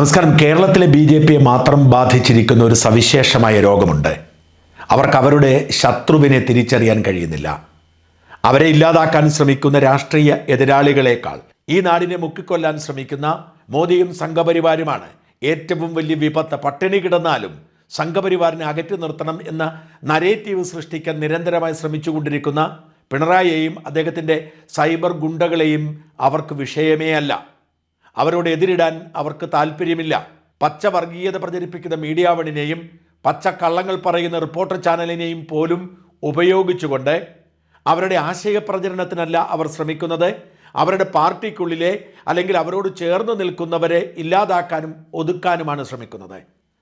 നമസ്കാരം. കേരളത്തിലെ B J പിയെ മാത്രം ബാധിച്ചിരിക്കുന്ന ഒരു സവിശേഷമായ രോഗമുണ്ട്. അവർക്ക് അവരുടെ ശത്രുവിനെ തിരിച്ചറിയാൻ കഴിയുന്നില്ല. അവരെ ഇല്ലാതാക്കാൻ ശ്രമിക്കുന്ന രാഷ്ട്രീയ എതിരാളികളെക്കാൾ ഈ നാടിനെ മുക്കിക്കൊല്ലാൻ ശ്രമിക്കുന്ന മോദിയും സംഘപരിവാരുമാണ് ഏറ്റവും വലിയ വിപത്ത്. പട്ടിണി കിടന്നാലും സംഘപരിവാറിനെ അകറ്റി നിർത്തണം എന്ന നരേറ്റീവ് സൃഷ്ടിക്കാൻ നിരന്തരമായി ശ്രമിച്ചുകൊണ്ടിരിക്കുന്ന പിണറായിയെയും അദ്ദേഹത്തിന്റെ സൈബർ ഗുണ്ടകളെയും അവർക്ക് വിഷയമേ അല്ല. അവരോട് എതിരിടാൻ അവർക്ക് താല്പര്യമില്ല. പച്ച വർഗീയത പ്രചരിപ്പിക്കുന്ന മീഡിയ വണിനെയും പച്ച കള്ളങ്ങൾ പറയുന്ന റിപ്പോർട്ടർ ചാനലിനെയും പോലും ഉപയോഗിച്ചുകൊണ്ട് അവരുടെ ആശയപ്രചരണത്തിനല്ല അവർ ശ്രമിക്കുന്നത്. അവരുടെ പാർട്ടിക്കുള്ളിലെ അല്ലെങ്കിൽ അവരോട് ചേർന്ന് നിൽക്കുന്നവരെ ഇല്ലാതാക്കാനും ഒതുക്കാനുമാണ് ശ്രമിക്കുന്നത്.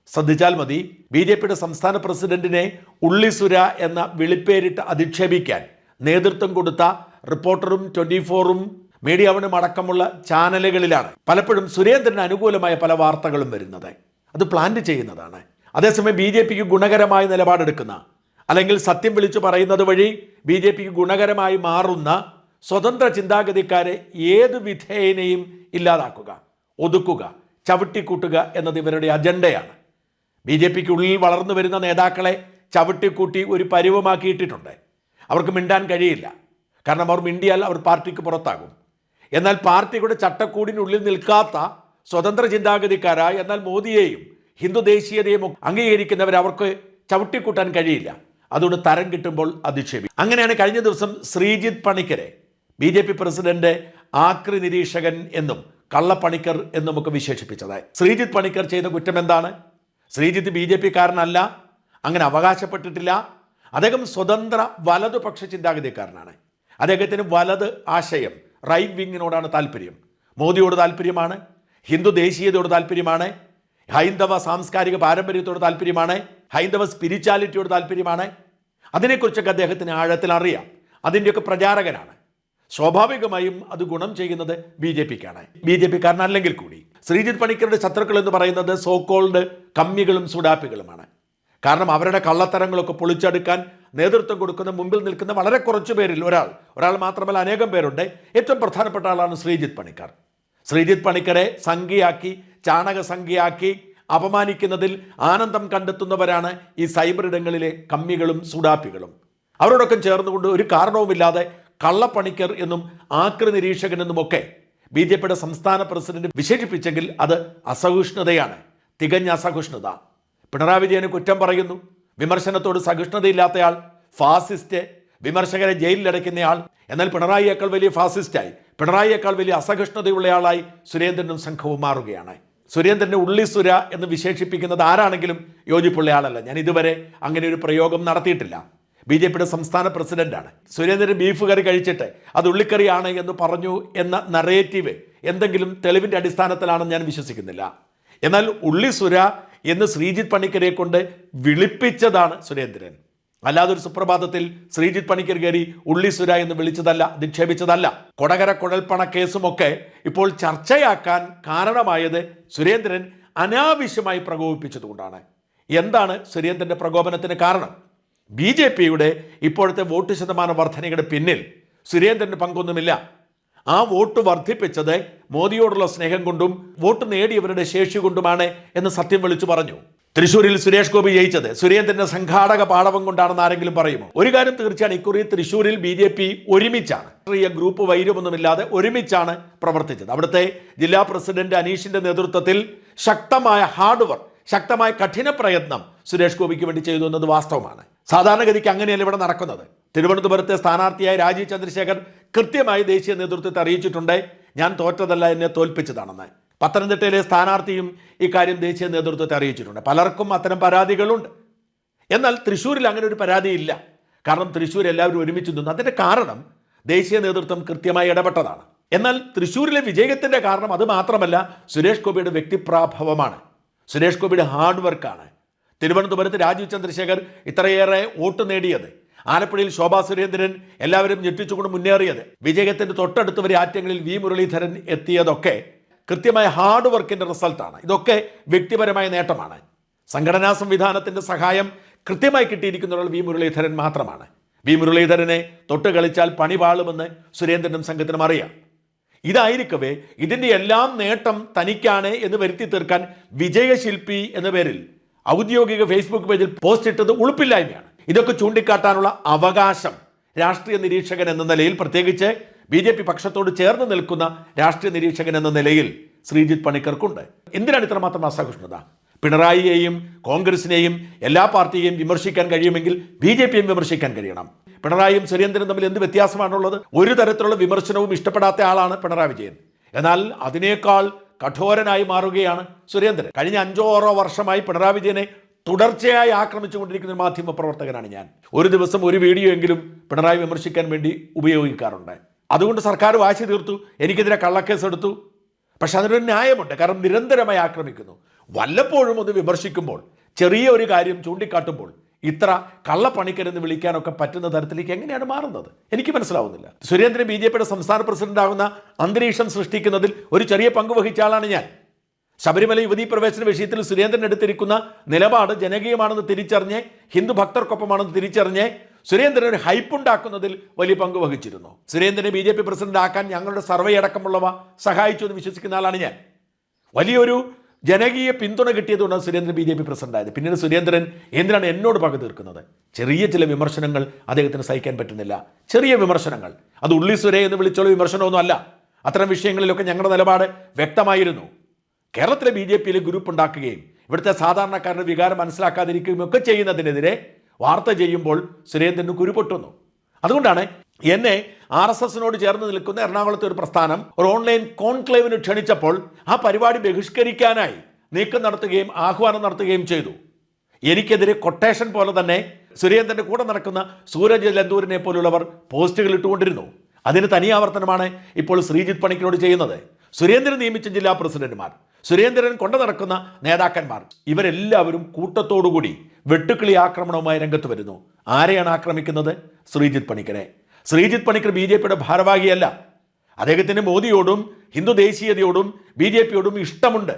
ശ്രദ്ധിച്ചാൽ മതി ബി ജെ പിയുടെ സംസ്ഥാന പ്രസിഡന്റിനെ ഉള്ളിസുര എന്ന വിളിപ്പേരിട്ട് അധിക്ഷേപിക്കാൻ നേതൃത്വം കൊടുത്ത റിപ്പോർട്ടറും ട്വന്റി ഫോറും മീഡിയ വണും അടക്കമുള്ള ചാനലുകളിലാണ് പലപ്പോഴും സുരേന്ദ്രന് അനുകൂലമായ പല വാർത്തകളും വരുന്നത്. അത് പ്ലാൻ ചെയ്യുന്നതാണ്. അതേസമയം ബി ജെ പിക്ക് ഗുണകരമായ നിലപാടെടുക്കുന്ന അല്ലെങ്കിൽ സത്യം വിളിച്ചു പറയുന്നത് വഴി ബി ജെ പിക്ക് ഗുണകരമായി മാറുന്ന സ്വതന്ത്ര ചിന്താഗതിക്കാരെ ഏത് വിധേയനെയും ഇല്ലാതാക്കുക ഒതുക്കുക ചവിട്ടിക്കൂട്ടുക എന്നത് ഇവരുടെ അജണ്ടയാണ്. ബി ജെ പിക്ക് ഉള്ളിൽ വളർന്നു വരുന്ന നേതാക്കളെ ചവിട്ടിക്കൂട്ടി ഒരു പരുവമാക്കിയിട്ടിട്ടുണ്ട്. അവർക്ക് മിണ്ടാൻ കഴിയില്ല. കാരണം അവർ മിണ്ടിയാൽ അവർ പാർട്ടിക്ക് പുറത്താകും. എന്നാൽ പാർട്ടിയുടെ ചട്ടക്കൂടിനുള്ളിൽ നിൽക്കാത്ത സ്വതന്ത്ര ചിന്താഗതിക്കാരായ എന്നാൽ മോദിയെയും ഹിന്ദു ദേശീയതയും അംഗീകരിക്കുന്നവർ അവർക്ക് ചവിട്ടിക്കൂട്ടാൻ കഴിയില്ല. അതുകൊണ്ട് തരം കിട്ടുമ്പോൾ അധിക്ഷേപിക്കും. അങ്ങനെയാണ് കഴിഞ്ഞ ദിവസം ശ്രീജിത്ത് പണിക്കരെ ബി ജെ പി പ്രസിഡന്റ് ആക്രി നിരീക്ഷകൻ എന്നും കള്ളപ്പണിക്കർ എന്നും ഒക്കെ വിശേഷിപ്പിച്ചത് ശ്രീജിത്ത് പണിക്കർ ചെയ്ത കുറ്റം എന്താണ്? ശ്രീജിത്ത് ബി ജെ പി കാരനല്ല അങ്ങനെ അവകാശപ്പെട്ടിട്ടില്ല. അദ്ദേഹം സ്വതന്ത്ര വലതുപക്ഷ ചിന്താഗതിക്കാരനാണ്. അദ്ദേഹത്തിന് വലത് ആശയം റൈറ്റ് വിങ്ങിനോടാണ് താല്പര്യം. മോദിയോട് താല്പര്യമാണ് ഹിന്ദു ദേശീയതയോട് താല്പര്യമാണ് ഹൈന്ദവ സാംസ്കാരിക പാരമ്പര്യത്തോട് താല്പര്യമാണ് ഹൈന്ദവ സ്പിരിച്വാലിറ്റിയോട് താല്പര്യമാണ്. അതിനെക്കുറിച്ചൊക്കെ അദ്ദേഹത്തിന് ആഴത്തിൽ അറിയാം. അതിന്റെയൊക്കെ പ്രചാരകനാണ് സ്വാഭാവികമായും അത് ഗുണം ചെയ്യുന്നത് ബി ജെ പിക്കാണ്. ബി ജെ പിക്കാരനല്ലെങ്കിൽ കൂടി. ശ്രീജിത് പണിക്കരുടെ ശത്രുക്കൾ എന്ന് പറയുന്നത് സോക്കോൾഡ് കമ്മികളും സുഡാപ്പികളുമാണ്. കാരണം അവരുടെ കള്ളത്തരങ്ങളൊക്കെ പൊളിച്ചെടുക്കാൻ നേതൃത്വം കൊടുക്കുന്ന മുമ്പിൽ നിൽക്കുന്ന വളരെ കുറച്ച് പേരിൽ ഒരാൾ ഒരാൾ മാത്രമല്ല അനേകം പേരുണ്ട്. ഏറ്റവും പ്രധാനപ്പെട്ട ആളാണ് ശ്രീജിത്ത് പണിക്കർ. ശ്രീജിത്ത് പണിക്കരെ സംഖ്യയാക്കി ചാണക സംഖ്യയാക്കി അപമാനിക്കുന്നതിൽ ആനന്ദം കണ്ടെത്തുന്നവരാണ് ഈ സൈബർ ഇടങ്ങളിലെ കമ്മികളും സുഡാപ്പികളും. അവരോടൊക്കെ ചേർന്നുകൊണ്ട് ഒരു കാരണവുമില്ലാതെ കള്ളപ്പണിക്കർ എന്നും ആക്രി നിരീക്ഷകൻ എന്നുമൊക്കെ ബി ജെ പിയുടെ സംസ്ഥാന പ്രസിഡന്റ് വിശേഷിപ്പിച്ചെങ്കിൽ അത് അസഹിഷ്ണുതയാണ് തികഞ്ഞ അസഹിഷ്ണുത. പിണറായി വിജയന് കുറ്റം പറയുന്നു. വിമർശനത്തോട് സഹിഷ്ണുതയില്ലാത്തയാൾ ഫാസിസ്റ്റ് വിമർശകരെ ജയിലിലടയ്ക്കുന്നയാൾ എന്നാൽ പിണറായിയേക്കാൾ വലിയ ഫാസിസ്റ്റായി പിണറായിയേക്കാൾ വലിയ അസഹിഷ്ണുതയുള്ളയാളായി സുരേന്ദ്രനും സംഘവും മാറുകയാണ്. സുരേന്ദ്രനെ ഉള്ളിസുര എന്ന് വിശേഷിപ്പിക്കുന്നത് ആരാണെങ്കിലും യോജിപ്പുള്ള ആളല്ല ഞാൻ ഇതുവരെ അങ്ങനെ ഒരു പ്രയോഗം നടത്തിയിട്ടില്ല. ബി ജെ പിയുടെ സംസ്ഥാന പ്രസിഡന്റാണ്. സുരേന്ദ്രൻ ബീഫ് കറി കഴിച്ചിട്ട് അത് ഉള്ളിക്കറിയാണ് എന്ന് പറഞ്ഞു എന്ന നറേറ്റീവ് എന്തെങ്കിലും തെളിവിന്റെ അടിസ്ഥാനത്തിലാണെന്ന് ഞാൻ വിശ്വസിക്കുന്നില്ല. എന്നാൽ ഉള്ളി സുര എന്ന് ശ്രീജിത് പണിക്കരെ കൊണ്ട് വിളിപ്പിച്ചതാണ് സുരേന്ദ്രൻ. അല്ലാതെ ഒരു സുപ്രഭാതത്തിൽ ശ്രീജിത് പണിക്കർ കയറി ഉള്ളിസുര എന്ന് വിളിച്ചതല്ല നിക്ഷേപിച്ചതല്ല. കൊടകര കുഴൽപ്പണ കേസുമൊക്കെ ഇപ്പോൾ ചർച്ചയാക്കാൻ കാരണമായത് സുരേന്ദ്രൻ അനാവശ്യമായി പ്രകോപിപ്പിച്ചതുകൊണ്ടാണ്. എന്താണ് സുരേന്ദ്രന്റെ പ്രകോപനത്തിന് കാരണം? ബി ജെ പിയുടെ ഇപ്പോഴത്തെ വോട്ട് ശതമാന വർധനയുടെ പിന്നിൽ സുരേന്ദ്രന് പങ്കൊന്നുമില്ല. ആ വോട്ട് വർദ്ധിപ്പിച്ചത് മോദിയോടുള്ള സ്നേഹം കൊണ്ടും വോട്ട് നേടിയവരുടെ ശേഷി കൊണ്ടുമാണ് എന്ന് സത്യം വിളിച്ചു പറഞ്ഞു. തൃശ്ശൂരിൽ സുരേഷ് ഗോപി ജയിച്ചത് സുരേന്ദ്രന്റെ സംഘാടക പാടവം കൊണ്ടാണെന്ന് ആരെങ്കിലും പറയുമോ? ഒരു കാര്യം തീർച്ചയാണ് ഇക്കുറി തൃശ്ശൂരിൽ ബി ജെ പി ഒരുമിച്ചാണ്. ഗ്രൂപ്പ് വൈരമൊന്നുമില്ലാതെ ഒരുമിച്ചാണ് പ്രവർത്തിച്ചത്. അവിടുത്തെ ജില്ലാ പ്രസിഡന്റ് അനീഷിന്റെ നേതൃത്വത്തിൽ ശക്തമായ ഹാർഡ് വർക്ക് ശക്തമായ കഠിന പ്രയത്നം സുരേഷ് ഗോപിക്ക് വേണ്ടി ചെയ്തു എന്നത് വാസ്തവമാണ്. സാധാരണഗതിക്ക് അങ്ങനെയല്ല ഇവിടെ നടക്കുന്നത്. തിരുവനന്തപുരത്തെ സ്ഥാനാർത്ഥിയായ രാജീവ് ചന്ദ്രശേഖർ കൃത്യമായി ദേശീയ നേതൃത്വത്തെ അറിയിച്ചിട്ടുണ്ട്. ഞാൻ തോറ്റതല്ല എന്നെ തോൽപ്പിച്ചതാണെന്ന്. പത്തനംതിട്ടയിലെ സ്ഥാനാർത്ഥിയും ഇക്കാര്യം ദേശീയ നേതൃത്വത്തെ അറിയിച്ചിട്ടുണ്ട്. പലർക്കും അത്തരം പരാതികളുണ്ട്. എന്നാൽ തൃശ്ശൂരിൽ അങ്ങനെ ഒരു പരാതിയില്ല. കാരണം തൃശ്ശൂർ എല്ലാവരും ഒരുമിച്ച് നിന്നു. അതിന്റെ കാരണം ദേശീയ നേതൃത്വം കൃത്യമായി ഇടപെട്ടതാണ്. എന്നാൽ തൃശ്ശൂരിലെ വിജയത്തിന്റെ കാരണം അത് മാത്രമല്ല സുരേഷ് ഗോപിയുടെ വ്യക്തിപ്രാഭവമാണ്. സുരേഷ് ഗോപിയുടെ ഹാർഡ് വർക്കാണ്. തിരുവനന്തപുരത്ത് രാജീവ് ചന്ദ്രശേഖർ ഇത്രയേറെ വോട്ട് നേടിയത്. ആലപ്പുഴയിൽ ശോഭാ സുരേന്ദ്രൻ എല്ലാവരും ഞെട്ടിച്ചുകൊണ്ട് മുന്നേറിയത്. വിജയത്തിന്റെ തൊട്ടടുത്ത് വരെ ആറ്റങ്ങളിൽ വി മുരളീധരൻ എത്തിയതൊക്കെ കൃത്യമായ ഹാർഡ് വർക്കിന്റെ റിസൾട്ടാണ്. ഇതൊക്കെ വ്യക്തിപരമായ നേട്ടമാണ്. സംഘടനാ സംവിധാനത്തിന്റെ സഹായം കൃത്യമായി കിട്ടിയിരിക്കുന്ന ഒരാൾ വി മുരളീധരൻ മാത്രമാണ്. വി മുരളീധരനെ തൊട്ട് കളിച്ചാൽ പണി പാളുമെന്ന് സുരേന്ദ്രനും സംഘത്തിനും അറിയാം. ഇതായിരിക്കവേ ഇതിന്റെ എല്ലാം നേട്ടം തനിക്കാണ് എന്ന് വരുത്തി തീർക്കാൻ വിജയശില്പി എന്ന പേരിൽ ഔദ്യോഗിക ഫേസ്ബുക്ക് പേജിൽ പോസ്റ്റ് ഇട്ടത് ഉളുപ്പില്ലായ്മയാണ്. ഇതൊക്കെ ചൂണ്ടിക്കാട്ടാനുള്ള അവകാശം രാഷ്ട്രീയ നിരീക്ഷകൻ എന്ന നിലയിൽ പ്രത്യേകിച്ച് ബി ജെ പി പക്ഷത്തോട് ചേർന്ന് നിൽക്കുന്ന രാഷ്ട്രീയ നിരീക്ഷകൻ എന്ന നിലയിൽ ശ്രീജിത്ത് പണിക്കർക്കുണ്ട്. എന്തിനാണ് ഇത്രമാത്രം അസഹിഷ്ണുത? പിണറായിയെയും കോൺഗ്രസിനെയും എല്ലാ പാർട്ടിയെയും വിമർശിക്കാൻ കഴിയുമെങ്കിൽ ബി ജെ പിയും വിമർശിക്കാൻ കഴിയണം. പിണറായിയും സുരേന്ദ്രനും തമ്മിൽ എന്ത് വ്യത്യാസമാണുള്ളത്? ഒരു തരത്തിലുള്ള വിമർശനവും ഇഷ്ടപ്പെടാത്ത ആളാണ് പിണറായി വിജയൻ. എന്നാൽ അതിനേക്കാൾ കഠോരനായി മാറുകയാണ് സുരേന്ദ്രൻ. കഴിഞ്ഞ അഞ്ചോ ആറോ വർഷമായി പിണറായി വിജയനെ തുടർച്ചയായി ആക്രമിച്ചുകൊണ്ടിരിക്കുന്ന മാധ്യമ പ്രവർത്തകനാണ് ഞാൻ. ഒരു ദിവസം ഒരു വീഡിയോ എങ്കിലും പിണറായി വിമർശിക്കാൻ വേണ്ടി ഉപയോഗിക്കാറുണ്ട്. അതുകൊണ്ട് സർക്കാർ വാശി തീർത്തു എനിക്കെതിരെ കള്ളക്കേസ് എടുത്തു. പക്ഷെ അതിനൊരു ന്യായമുണ്ട് കാരണം നിരന്തരമായി ആക്രമിക്കുന്നു. വല്ലപ്പോഴും ഒന്ന് വിമർശിക്കുമ്പോൾ ചെറിയ ഒരു കാര്യം ചൂണ്ടിക്കാട്ടുമ്പോൾ ഇത്ര കള്ളപ്പണിക്കരെന്ന് വിളിക്കാനൊക്കെ പറ്റുന്ന തരത്തിലേക്ക് എങ്ങനെയാണ് മാറുന്നത്? എനിക്ക് മനസ്സിലാവുന്നില്ല. സുരേന്ദ്രൻ ബി ജെ പിയുടെ സംസ്ഥാന പ്രസിഡന്റ് ആകുന്ന അന്തരീക്ഷം സൃഷ്ടിക്കുന്നതിൽ ഒരു ചെറിയ പങ്ക് വഹിച്ച ആളാണ് ഞാൻ. ശബരിമല യുവതീ പ്രവേശന വിഷയത്തിൽ സുരേന്ദ്രൻ എടുത്തിരിക്കുന്ന നിലപാട് ജനകീയമാണെന്ന് തിരിച്ചറിഞ്ഞ് ഹിന്ദു ഭക്തർക്കൊപ്പമാണെന്ന് തിരിച്ചറിഞ്ഞ് സുരേന്ദ്രൻ ഒരു ഹൈപ്പ് ഉണ്ടാക്കുന്നതിൽ വലിയ പങ്ക് വഹിച്ചിരുന്നു. സുരേന്ദ്രനെ ബി ജെ പി പ്രസിഡന്റ് ആക്കാൻ ഞങ്ങളുടെ സർവേ അടക്കമുള്ളവ സഹായിച്ചു എന്ന് വിശ്വസിക്കുന്ന ആളാണ് ഞാൻ. വലിയൊരു ജനകീയ പിന്തുണ കിട്ടിയതുകൊണ്ടാണ് Surendran B J P president ആയത് പിന്നീട് സുരേന്ദ്രൻ എന്തിനാണ് എന്നോട് പക തീർക്കുന്നത്? ചെറിയ ചില വിമർശനങ്ങൾ അദ്ദേഹത്തിന് സഹിക്കാൻ പറ്റുന്നില്ല. ചെറിയ വിമർശനങ്ങൾ. അത് ഉള്ളി സുരേ എന്ന് വിളിച്ചുള്ള വിമർശനമൊന്നും അല്ല. അത്തരം വിഷയങ്ങളിലൊക്കെ ഞങ്ങളുടെ നിലപാട് വ്യക്തമായിരുന്നു. കേരളത്തിലെ ബി ജെ പിയിൽ ഗ്രൂപ്പ് ഉണ്ടാക്കുകയും ഇവിടുത്തെ സാധാരണക്കാരുടെ വികാരം മനസ്സിലാക്കാതിരിക്കുകയും ഒക്കെ ചെയ്യുന്നതിനെതിരെ വാർത്ത ചെയ്യുമ്പോൾ സുരേന്ദ്രന് കുരുപൊട്ടുന്നു അതുകൊണ്ടാണ് എന്നെ ആർ എസ് എസിനോട് ചേർന്ന് നിൽക്കുന്ന എറണാകുളത്തെ ഒരു പ്രസ്ഥാനം ഒരു ഓൺലൈൻ കോൺക്ലേവിന് ക്ഷണിച്ചപ്പോൾ ആ പരിപാടി ബഹിഷ്കരിക്കാനായി നീക്കം നടത്തുകയും ആഹ്വാനം നടത്തുകയും ചെയ്തു. എനിക്കെതിരെ കൊട്ടേഷൻ പോലെ തന്നെ സുരേന്ദ്രന്റെ കൂടെ നടക്കുന്ന സൂരജ് ലന്തൂരിനെ പോലുള്ളവർ പോസ്റ്റുകൾ ഇട്ടുകൊണ്ടിരുന്നു. അതിന് തനിയാവർത്തനമാണ് ഇപ്പോൾ ശ്രീജിത്ത് പണിക്കിനോട് ചെയ്യുന്നത്. സുരേന്ദ്രൻ നിയമിച്ച ജില്ലാ പ്രസിഡന്റുമാർ സുരേന്ദ്രൻ കൊണ്ടു നടക്കുന്ന നേതാക്കന്മാർ ഇവരെല്ലാവരും കൂട്ടത്തോടുകൂടി വെട്ടുക്കിളി ആക്രമണവുമായി രംഗത്ത് വരുന്നു. ആരെയാണ് ആക്രമിക്കുന്നത്? ശ്രീജിത്ത് പണിക്കരെ. ശ്രീജിത്ത് പണിക്കർ ബി ജെ പിയുടെ ഭാരവാഹിയല്ല. അദ്ദേഹത്തിന് മോദിയോടും ഹിന്ദു ദേശീയതയോടും ബി ജെ പിയോടും ഇഷ്ടമുണ്ട്.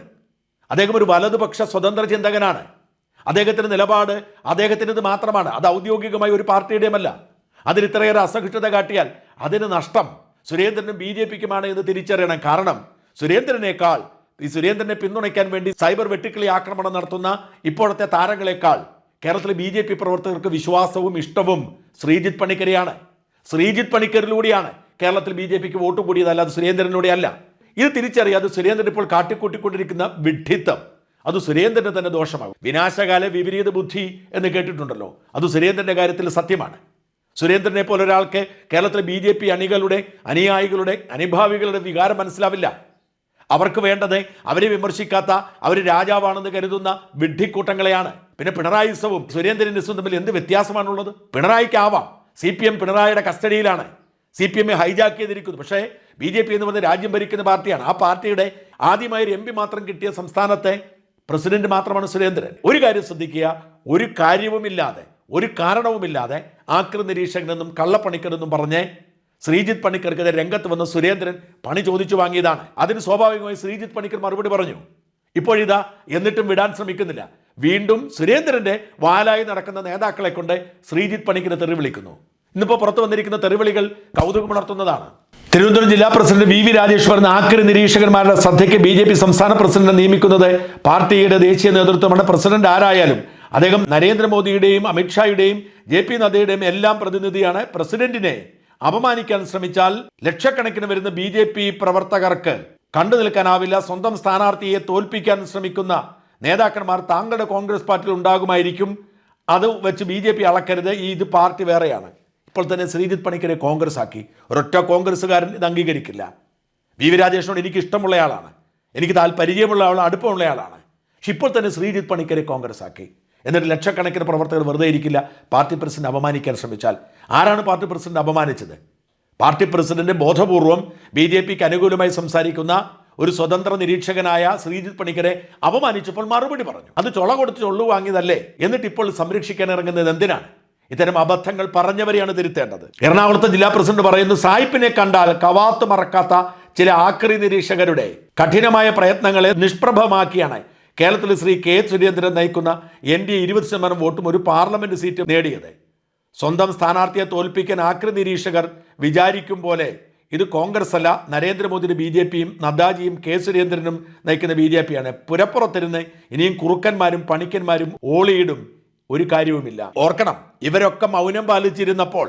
അദ്ദേഹം ഒരു വലതുപക്ഷ സ്വതന്ത്ര ചിന്തകനാണ്. അദ്ദേഹത്തിന്റെ നിലപാട് അദ്ദേഹത്തിന്റെത് മാത്രമാണ്. അത് ഔദ്യോഗികമായി ഒരു പാർട്ടിയുടെയുമല്ല അതിന് ഇത്രയേറെ അസഹിഷ്ണുത കാട്ടിയാൽ അതിന് നഷ്ടം സുരേന്ദ്രനും ബി ജെ പിക്കുമാണ് എന്ന് തിരിച്ചറിയണം. കാരണം സുരേന്ദ്രനേക്കാൾ ഈ സുരേന്ദ്രനെ പിന്തുണയ്ക്കാൻ വേണ്ടി സൈബർ വെട്ടിക്കിളി ആക്രമണം നടത്തുന്ന ഇപ്പോഴത്തെ താരങ്ങളെക്കാൾ കേരളത്തിലെ ബി പ്രവർത്തകർക്ക് വിശ്വാസവും ഇഷ്ടവും ശ്രീജിത് പണിക്കരെയാണ്. ശ്രീജിത്ത് പണിക്കരിലൂടെയാണ് കേരളത്തിൽ ബി ജെ പിക്ക് വോട്ട് കൂടിയത് അല്ലാതെ സുരേന്ദ്രനിലൂടെ അല്ല. ഇത് തിരിച്ചറിയാതെ സുരേന്ദ്രൻ ഇപ്പോൾ കാട്ടിക്കൂട്ടിക്കൊണ്ടിരിക്കുന്ന വിഡ്ഢിത്തം. അത് സുരേന്ദ്രന് തന്നെ ദോഷമാകും. വിനാശകാല വിപരീത ബുദ്ധി എന്ന് കേട്ടിട്ടുണ്ടല്ലോ അത് സുരേന്ദ്രന്റെ കാര്യത്തിൽ സത്യമാണ്. സുരേന്ദ്രനെ പോലെ ഒരാൾക്ക് കേരളത്തിലെ ബി ജെ പി അണികളുടെ അനുയായികളുടെ അനുഭാവികളുടെ വികാരം മനസ്സിലാവില്ല. അവർക്ക് വേണ്ടത് അവരെ വിമർശിക്കാത്ത അവർ രാജാവാണെന്ന് കരുതുന്ന വിഡ്ഢിക്കൂട്ടങ്ങളെയാണ്. പിന്നെ പിണറായി പിണറായിസവും സുരേന്ദ്രനിസവും തമ്മിൽ എന്ത് വ്യത്യാസമാണുള്ളത്? പിണറായിക്കാവാം. സി പി എം പിണറായിയുടെ കസ്റ്റഡിയിലാണ് സി പി എമ്മെ ഹൈജാക്ക് ചെയ്തിരിക്കുന്നു പക്ഷേ ബി ജെ പി എന്ന് പറഞ്ഞ രാജ്യം ഭരിക്കുന്ന പാർട്ടിയാണ്. ആ പാർട്ടിയുടെ ആദ്യമായി ഒരു എം പി മാത്രം കിട്ടിയ സംസ്ഥാനത്തെ പ്രസിഡന്റ് മാത്രമാണ് സുരേന്ദ്രൻ. ഒരു കാര്യം ശ്രദ്ധിക്കുക ഒരു കാര്യവുമില്ലാതെ ഒരു കാരണവുമില്ലാതെ ആക്ര നിരീക്ഷകനെന്നും കള്ളപ്പണിക്കരെന്നും പറഞ്ഞ് ശ്രീജിത്ത് പണിക്കർക്കെതിരെ രംഗത്ത് വന്ന സുരേന്ദ്രൻ പണി ചോദിച്ചു വാങ്ങിയതാണ്. അതിന് സ്വാഭാവികമായി ശ്രീജിത്ത് പണിക്കർ മറുപടി പറഞ്ഞു. ഇപ്പോഴിതാ എന്നിട്ടും വിടാൻ ശ്രമിക്കുന്നില്ല. വീണ്ടും സുരേന്ദ്രന്റെ വാലായി നടക്കുന്ന നേതാക്കളെ കൊണ്ട് ശ്രീജിത്ത് പണിക്കിന് തെറി വിളിക്കുന്നു ഇന്നിപ്പോൾ പുറത്തു വന്നിരിക്കുന്ന തെറിവിളികൾ കൗതുകമുണർത്തുന്നതാണ്. തിരുവനന്തപുരം ജില്ലാ പ്രസിഡന്റ് വി വി പറഞ്ഞ ആക്രി നിരീക്ഷകന്മാരുടെ ശ്രദ്ധയ്ക്ക് ബി ജെ പി സംസ്ഥാന പ്രസിഡന്റ് നിയമിക്കുന്നത് പാർട്ടിയുടെ ദേശീയ നേതൃത്വമാണ്. പ്രസിഡന്റ് ആരായാലും അദ്ദേഹം നരേന്ദ്രമോദിയുടെയും അമിത്ഷായുടെയും ജെ പി നദ്ദയുടെയും എല്ലാം പ്രതിനിധിയാണ്. പ്രസിഡന്റിനെ അപമാനിക്കാൻ ശ്രമിച്ചാൽ ലക്ഷക്കണക്കിന് വരുന്ന ബി ജെ പി പ്രവർത്തകർക്ക് കണ്ടു നിൽക്കാനാവില്ല സ്വന്തം സ്ഥാനാർത്ഥിയെ തോൽപ്പിക്കാൻ ശ്രമിക്കുന്ന നേതാക്കന്മാർ താങ്കളുടെ കോൺഗ്രസ് പാർട്ടിയിൽ ഉണ്ടാകുമായിരിക്കും. അത് വെച്ച് ബി ജെ പി അളക്കരുത്. ഈ ഇത് പാർട്ടി വേറെയാണ്. ഇപ്പോൾ തന്നെ ശ്രീജിത് പണിക്കരെ കോൺഗ്രസ് ആക്കി ഒരൊറ്റ കോൺഗ്രസ്സുകാരൻ ഇത് അംഗീകരിക്കില്ല. വി വി രാജേഷിനോട് എനിക്ക് ഇഷ്ടമുള്ള ആളാണ്. എനിക്ക് താല്പര്യമുള്ള ആളാണ് അടുപ്പമുള്ള ആളാണ്. പക്ഷെ ഇപ്പോൾ തന്നെ ശ്രീജിത് പണിക്കരെ കോൺഗ്രസ് ആക്കി എന്നിട്ട് ലക്ഷക്കണക്കിന് പ്രവർത്തകർ വെറുതെ ഇരിക്കില്ല. പാർട്ടി പ്രസിഡന്റ് അപമാനിക്കാൻ ശ്രമിച്ചാൽ. ആരാണ് പാർട്ടി പ്രസിഡന്റ് അപമാനിച്ചത്? പാർട്ടി പ്രസിഡന്റ് ബോധപൂർവം ബി ജെ പിക്ക് അനുകൂലമായി സംസാരിക്കുന്ന ഒരു സ്വതന്ത്ര നിരീക്ഷകനായ ശ്രീജിത് പണിക്കരെ അപമാനിച്ചപ്പോൾ മറുപടി പറഞ്ഞു. അത് ചൊള കൊടുത്ത് ചൊള്ളു വാങ്ങിയതല്ലേ? എന്നിട്ട് ഇപ്പോൾ സംരക്ഷിക്കാൻ ഇറങ്ങുന്നത് എന്തിനാണ്? ഇത്തരം അബദ്ധങ്ങൾ പറഞ്ഞവരെയാണ് തിരുത്തേണ്ടത്. എറണാകുളത്തെ ജില്ലാ പ്രസിഡന്റ് പറയുന്നു സായിപ്പിനെ കണ്ടാൽ കവാത്ത് മറക്കാത്ത ചില ആക്രി നിരീക്ഷകരുടെ കഠിനമായ പ്രയത്നങ്ങളെ നിഷ്പ്രഭമാക്കിയാണ് കേരളത്തിൽ ശ്രീ കെ സുരേന്ദ്രൻ നയിക്കുന്ന എൻ ഡി ഇരുപത് ശതമാനം വോട്ടും ഒരു പാർലമെന്റ് സീറ്റും നേടിയത്. സ്വന്തം സ്ഥാനാർത്ഥിയെ തോൽപ്പിക്കാൻ ആക്രി നിരീക്ഷകർ വിചാരിക്കും പോലെ ഇത് കോൺഗ്രസ് അല്ല നരേന്ദ്രമോദിയുടെ ബി ജെ പിയും നദ്ദാജിയും കെ സുരേന്ദ്രനും നയിക്കുന്ന ബി ജെ പിയാണ്. പുരപ്പുറത്തിരുന്ന് ഇനിയും കുറുക്കന്മാരും പണിക്കന്മാരും ഓളിയിടും ഒരു കാര്യവുമില്ല. ഓർക്കണം ഇവരൊക്കെ മൗനം പാലിച്ചിരുന്നപ്പോൾ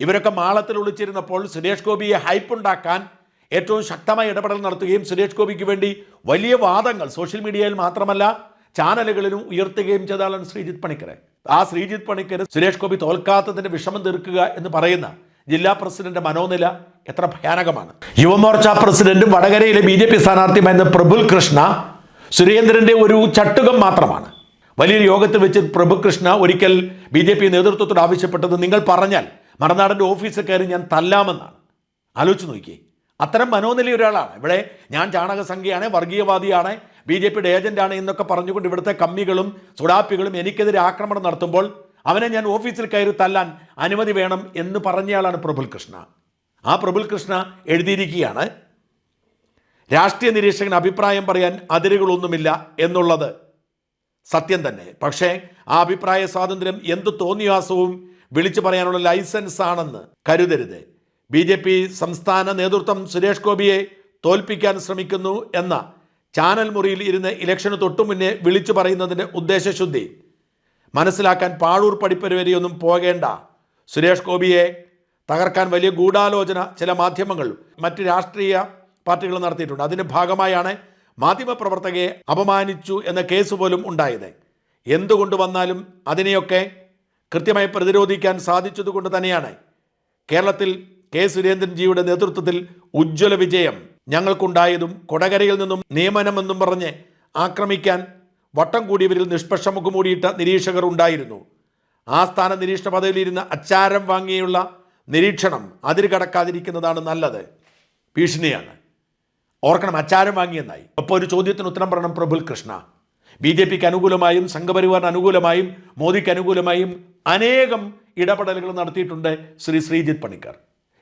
ഇവരൊക്കെ മാളത്തിൽ ഒളിച്ചിരുന്നപ്പോൾ സുരേഷ് ഗോപിയെ ഹൈപ്പ് ഉണ്ടാക്കാൻ ഏറ്റവും ശക്തമായ ഇടപെടൽ നടത്തുകയും സുരേഷ് ഗോപിക്ക് വേണ്ടി വലിയ വാദങ്ങൾ സോഷ്യൽ മീഡിയയിൽ മാത്രമല്ല ചാനലുകളിലും ഉയർത്തുകയും ചെയ്ത ശ്രീജിത് പണിക്കരെ. ആ ശ്രീജിത് പണിക്കർ സുരേഷ് ഗോപി തോൽക്കാത്തതിന്റെ വിഷമം തീർക്കുക എന്ന് പറയുന്ന ജില്ലാ പ്രസിഡന്റ് മനോനില എത്ര ഭയാനകമാണ്. യുവമോർച്ച പ്രസിഡന്റും വടകരയിലെ ബി ജെ പി സ്ഥാനാർത്ഥിയുമായിരുന്ന പ്രഭുൽ കൃഷ്ണ സുരേന്ദ്രന്റെ ഒരു ചട്ടുകം മാത്രമാണ്. വലിയൊരു യോഗത്തിൽ വെച്ച് പ്രഭുകൃഷ്ണ ഒരിക്കൽ ബി ജെ പി നേതൃത്വത്തോട് ആവശ്യപ്പെട്ടത് നിങ്ങൾ പറഞ്ഞാൽ മറനാടന്റെ ഓഫീസിൽ കയറി ഞാൻ തല്ലാമെന്നാണ്. ആലോചിച്ച് നോക്കിയേ. അത്തരം മനോനില ഒരാളാണ്. ഇവിടെ ഞാൻ ചാണകസംഖ്യയാണ് വർഗീയവാദിയാണ് ബി ജെ പിയുടെ ഏജന്റാണ് എന്നൊക്കെ പറഞ്ഞുകൊണ്ട് ഇവിടുത്തെ കമ്മികളും സുഡാപ്പികളും എനിക്കെതിരെ ആക്രമണം നടത്തുമ്പോൾ അവനെ ഞാൻ ഓഫീസിൽ കയറി തല്ലാൻ അനുമതി വേണം എന്ന് പറഞ്ഞയാളാണ് പ്രബുൽ കൃഷ്ണ. ആ പ്രബുൽ കൃഷ്ണ എഴുതിയിരിക്കുകയാണ്. രാഷ്ട്രീയ നിരീക്ഷകൻ അഭിപ്രായം പറയാൻ അതിരുകളൊന്നുമില്ല എന്നുള്ളത് സത്യം തന്നെ. പക്ഷേ ആ അഭിപ്രായ സ്വാതന്ത്ര്യം എന്ത് തോന്നിയാസവും വിളിച്ചു പറയാനുള്ള ലൈസൻസ് ആണെന്ന് കരുതരുത്. ബി ജെ പി സംസ്ഥാന നേതൃത്വം സുരേഷ് ഗോപിയെ തോൽപ്പിക്കാൻ ശ്രമിക്കുന്നു എന്ന ചാനൽ മുറിയിൽ ഇരുന്ന് ഇലക്ഷന് തൊട്ടു മുന്നേ വിളിച്ചു പറയുന്നതിന്റെ ഉദ്ദേശശുദ്ധി. മനസ്സിലാക്കാൻ പാഴൂർ പഠിപ്പരുവരെയൊന്നും പോകേണ്ട സുരേഷ് ഗോപിയെ തകർക്കാൻ വലിയ ഗൂഢാലോചന ചില മാധ്യമങ്ങൾ മറ്റ് രാഷ്ട്രീയ പാർട്ടികൾ നടത്തിയിട്ടുണ്ട്. അതിന്റെ ഭാഗമായാണ് മാധ്യമപ്രവർത്തകയെ അപമാനിച്ചു എന്ന കേസ് പോലും ഉണ്ടായത്. എന്തുകൊണ്ട് വന്നാലും അതിനെയൊക്കെ കൃത്യമായി പ്രതിരോധിക്കാൻ സാധിച്ചതുകൊണ്ട് തന്നെയാണ്. കേരളത്തിൽ കെ. സുരേന്ദ്രൻജിയുടെ നേതൃത്വത്തിൽ ഉജ്ജ്വല വിജയം ഞങ്ങൾക്കുണ്ടായതും കൊടകരയിൽ നിന്നും നിയമനമെന്നും പറഞ്ഞ് ആക്രമിക്കാൻ വട്ടം കൂടിയവരിൽ നിഷ്പക്ഷ മുഖമൂടിയിട്ട നിരീക്ഷകർ ഉണ്ടായിരുന്നു. ആ സ്ഥാന നിരീക്ഷണ പദവിയിലിരുന്ന അച്ചാരം വാങ്ങിയുള്ള നിരീക്ഷണം അതിര് കടക്കാതിരിക്കുന്നതാണ് നല്ലത്. ഭീഷണിയാണ്. ഓർക്കണം അച്ചാരം വാങ്ങിയെന്നായി. അപ്പോൾ ഒരു ചോദ്യത്തിന് ഉത്തരം പറയണം പ്രഫുൽ കൃഷ്ണ. ബി ജെ പിക്ക് അനുകൂലമായും സംഘപരിവാറിന് അനുകൂലമായും മോദിക്ക് അനുകൂലമായും അനേകം ഇടപെടലുകൾ നടത്തിയിട്ടുണ്ട് ശ്രീ ശ്രീജിത്ത് പണിക്കർ.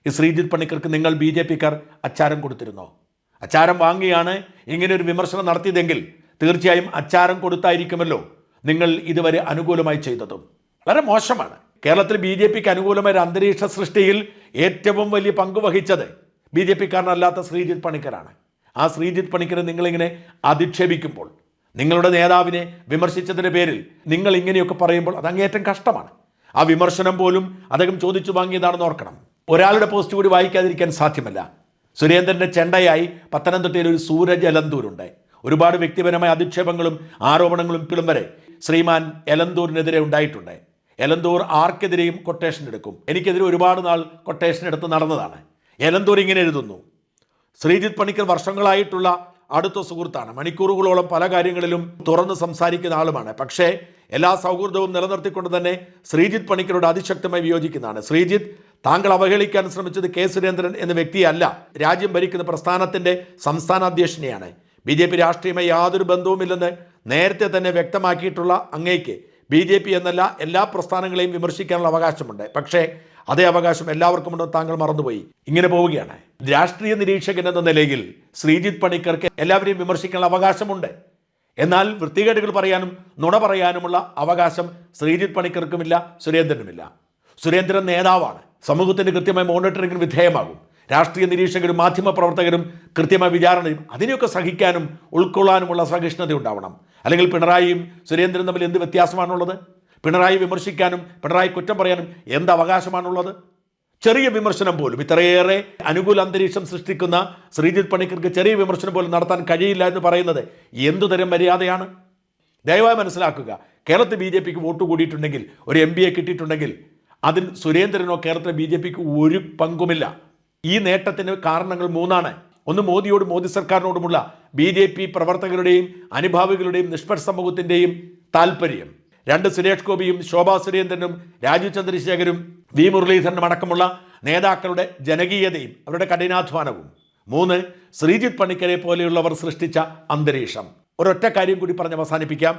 ഈ ശ്രീജിത്ത് പണിക്കർക്ക് നിങ്ങൾ ബി ജെ പിക്കാർ അച്ചാരം കൊടുത്തിരുന്നോ? അച്ചാരം വാങ്ങിയാണ് ഇങ്ങനെ ഒരു വിമർശനം നടത്തിയതെങ്കിൽ തീർച്ചയായും അച്ചാരം കൊടുത്തായിരിക്കുമല്ലോ നിങ്ങൾ ഇതുവരെ അനുകൂലമായി ചെയ്തതും. വളരെ മോശമാണ്. കേരളത്തിൽ ബി ജെ പിക്ക് അനുകൂലമായ ഒരു അന്തരീക്ഷ സൃഷ്ടിയിൽ ഏറ്റവും വലിയ പങ്ക് വഹിച്ചത് ബി ജെ പിക്കാരനല്ലാത്ത ശ്രീജിത്ത് പണിക്കരാണ്. ആ ശ്രീജിത്ത് പണിക്കരെ നിങ്ങളിങ്ങനെ അധിക്ഷേപിക്കുമ്പോൾ നിങ്ങളുടെ നേതാവിനെ വിമർശിച്ചതിന്റെ പേരിൽ നിങ്ങൾ ഇങ്ങനെയൊക്കെ പറയുമ്പോൾ അത് അങ്ങേയറ്റം കഷ്ടമാണ്. ആ വിമർശനം പോലും അദ്ദേഹം ചോദിച്ചു വാങ്ങിയതാണെന്ന് ഓർക്കണം. ഒരാളുടെ പോസ്റ്റ് കൂടി വായിക്കാതിരിക്കാൻ സാധ്യമല്ല. സുരേന്ദ്രന്റെ ചെണ്ടയായി പത്തനംതിട്ടയിൽ ഒരു സൂരജ് എലന്തൂരുണ്ട് ഒരുപാട് വ്യക്തിപരമായ അധിക്ഷേപങ്ങളും ആരോപണങ്ങളും ഇപ്പോഴും വരെ ശ്രീമാൻ എലന്തൂരിനെതിരെ ഉണ്ടായിട്ടുണ്ട്. എലന്തൂർ ആർക്കെതിരെയും കൊട്ടേഷൻ എടുക്കും. എനിക്കെതിരെ ഒരുപാട് നാൾ കൊട്ടേഷൻ എടുത്ത് നടന്നതാണ്. എലന്തൂർ ഇങ്ങനെ എഴുതുന്നു. ശ്രീജിത്ത് പണിക്കർ വർഷങ്ങളായിട്ടുള്ള അടുത്ത സുഹൃത്താണ്. മണിക്കൂറുകളോളം പല കാര്യങ്ങളിലും തുറന്ന് സംസാരിക്കുന്ന ആളുമാണ്. പക്ഷേ എല്ലാ സൗഹൃദവും നിലനിർത്തിക്കൊണ്ട് തന്നെ ശ്രീജിത്ത് പണിക്കരോട് അതിശക്തമായി വിയോജിക്കുന്നതാണ്. ശ്രീജിത്ത് താങ്കൾ അവഹേളിക്കാൻ ശ്രമിച്ചത് കെ സുരേന്ദ്രൻ എന്ന വ്യക്തിയല്ല. രാജ്യം ഭരിക്കുന്ന പ്രസ്ഥാനത്തിന്റെ സംസ്ഥാന അധ്യക്ഷനെയാണ് ബി ജെ പി രാഷ്ട്രീയമായി യാതൊരു ബന്ധവുമില്ലെന്ന് നേരത്തെ തന്നെ വ്യക്തമാക്കിയിട്ടുള്ള അങ്ങേക്ക് ബി ജെ പി എന്നല്ല എല്ലാ പ്രസ്ഥാനങ്ങളെയും വിമർശിക്കാനുള്ള അവകാശമുണ്ട്. പക്ഷേ അതേ അവകാശം എല്ലാവർക്കും ഉണ്ടോ താങ്കൾ മറന്നുപോയി. ഇങ്ങനെ പോവുകയാണ്. രാഷ്ട്രീയ നിരീക്ഷകൻ എന്ന നിലയിൽ ശ്രീജിത്ത് പണിക്കർക്ക് എല്ലാവരെയും വിമർശിക്കാനുള്ള അവകാശമുണ്ട്. എന്നാൽ വൃത്തികേടുകൾ പറയാനും നുണ പറയാനുമുള്ള അവകാശം ശ്രീജിത്ത് പണിക്കർക്കുമില്ല സുരേന്ദ്രനുമില്ല. സുരേന്ദ്രൻ നേതാവാണ്. സമൂഹത്തിന്റെ കൃത്യമായ മോണിറ്ററിംഗിന് വിധേയമാകും. രാഷ്ട്രീയ നിരീക്ഷകരും മാധ്യമപ്രവർത്തകരും കൃത്യമായ വിചാരണയും അതിനെയൊക്കെ സഹിക്കാനും ഉൾക്കൊള്ളാനുമുള്ള സഹിഷ്ണുത ഉണ്ടാവണം അല്ലെങ്കിൽ പിണറായിയും സുരേന്ദ്രനും തമ്മിൽ എന്ത് വ്യത്യാസമാണുള്ളത്? പിണറായി വിമർശിക്കാനും പിണറായി കുറ്റം പറയാനും എന്ത് അവകാശമാണുള്ളത്? ചെറിയ വിമർശനം പോലും ഇത്രയേറെ അനുകൂല അന്തരീക്ഷം സൃഷ്ടിക്കുന്ന ശ്രീജിത് പണിക്കർക്ക് ചെറിയ വിമർശനം പോലും നടത്താൻ കഴിയില്ല എന്ന് പറയുന്നത് എന്തു തരം മര്യാദയാണ്? ദയവായി മനസ്സിലാക്കുക കേരളത്തിൽ ബി ജെ പിക്ക് വോട്ട് കൂടിയിട്ടുണ്ടെങ്കിൽ ഒരു എം പിയെ കിട്ടിയിട്ടുണ്ടെങ്കിൽ അതിൽ സുരേന്ദ്രനോ കേരളത്തിലെ ബി ജെ പിക്ക് ഒരു പങ്കുമില്ല. ഈ നേട്ടത്തിന് കാരണങ്ങൾ മൂന്നാണ്. ഒന്ന് മോദിയോടും മോദി സർക്കാരിനോടുമുള്ള ബി ജെ പി പ്രവർത്തകരുടെയും അനുഭാവികളുടെയും നിഷ്പക്ഷ സമൂഹത്തിന്റെയും താല്പര്യം രണ്ട് സുരേഷ് ഗോപിയും ശോഭാ സുരേന്ദ്രനും രാജീവ് ചന്ദ്രശേഖരും വി മുരളീധരനും അടക്കമുള്ള നേതാക്കളുടെ ജനകീയതയും അവരുടെ കഠിനാധ്വാനവും. മൂന്ന് ശ്രീജിത് പണിക്കരെ പോലെയുള്ളവർ സൃഷ്ടിച്ച അന്തരീക്ഷം. ഒരൊറ്റ കാര്യം കൂടി പറഞ്ഞ് അവസാനിപ്പിക്കാം.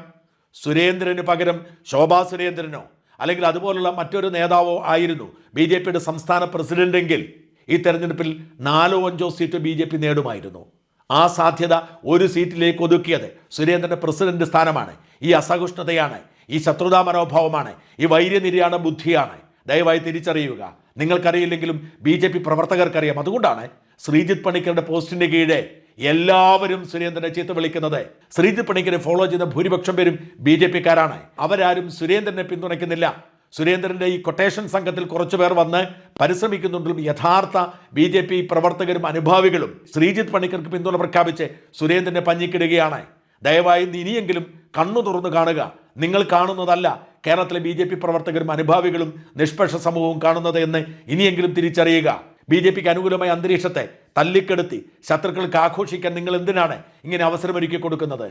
സുരേന്ദ്രന് പകരം ശോഭാ സുരേന്ദ്രനോ അല്ലെങ്കിൽ അതുപോലുള്ള മറ്റൊരു നേതാവോ ആയിരുന്നു ബി സംസ്ഥാന പ്രസിഡന്റെങ്കിൽ ഈ തെരഞ്ഞെടുപ്പിൽ നാലോ അഞ്ചോ സീറ്റ് ബി ജെ പി നേടുമായിരുന്നു. ആ സാധ്യത ഒരു സീറ്റിലേക്ക് ഒതുക്കിയത് സുരേന്ദ്രന്റെ പ്രസിഡന്റ് സ്ഥാനമാണ്. ഈ അസഹിഷ്ണുതയാണ് ഈ ശത്രുതാ മനോഭാവമാണ് ഈ വൈര്യനിര്യാണ ബുദ്ധിയാണ്. ദയവായി തിരിച്ചറിയുക. നിങ്ങൾക്കറിയില്ലെങ്കിലും ബി ജെ പി പ്രവർത്തകർക്കറിയാം. അതുകൊണ്ടാണ് ശ്രീജിത് പണിക്കരുടെ പോസ്റ്റിന്റെ കീഴെ എല്ലാവരും സുരേന്ദ്രനെ ചീത്ത വിളിക്കുന്നത്. ശ്രീജിത് പണിക്കരെ ഫോളോ ചെയ്യുന്ന ഭൂരിപക്ഷം പേരും ബി ജെ പിക്കാരാണ്. അവരാരും സുരേന്ദ്രനെ പിന്തുണയ്ക്കുന്നില്ല. സുരേന്ദ്രന്റെ ഈ കൊട്ടേഷൻ സംഘത്തിൽ കുറച്ചു പേർ വന്ന് പരിശ്രമിക്കുന്നുണ്ടെങ്കിലും യഥാർത്ഥ ബി ജെ പി പ്രവർത്തകരും അനുഭാവികളും ശ്രീജിത്ത് പണിക്കർക്ക് പിന്തുണ പ്രഖ്യാപിച്ച് സുരേന്ദ്രനെ പഞ്ഞിക്കിടുകയാണ്. ദയവായി ഇനിയെങ്കിലും കണ്ണു തുറന്നു കാണുക. നിങ്ങൾ കാണുന്നതല്ല കേരളത്തിലെ ബി ജെ പി പ്രവർത്തകരും അനുഭാവികളും നിഷ്പക്ഷ സമൂഹവും കാണുന്നത് എന്ന് ഇനിയെങ്കിലും തിരിച്ചറിയുക. ബി ജെ പിക്ക് അനുകൂലമായ അന്തരീക്ഷത്തെ തല്ലിക്കെടുത്തി ശത്രുക്കൾക്ക് ആഘോഷിക്കാൻ നിങ്ങൾ എന്തിനാണ് ഇങ്ങനെ അവസരമൊരുക്കി കൊടുക്കുന്നത്?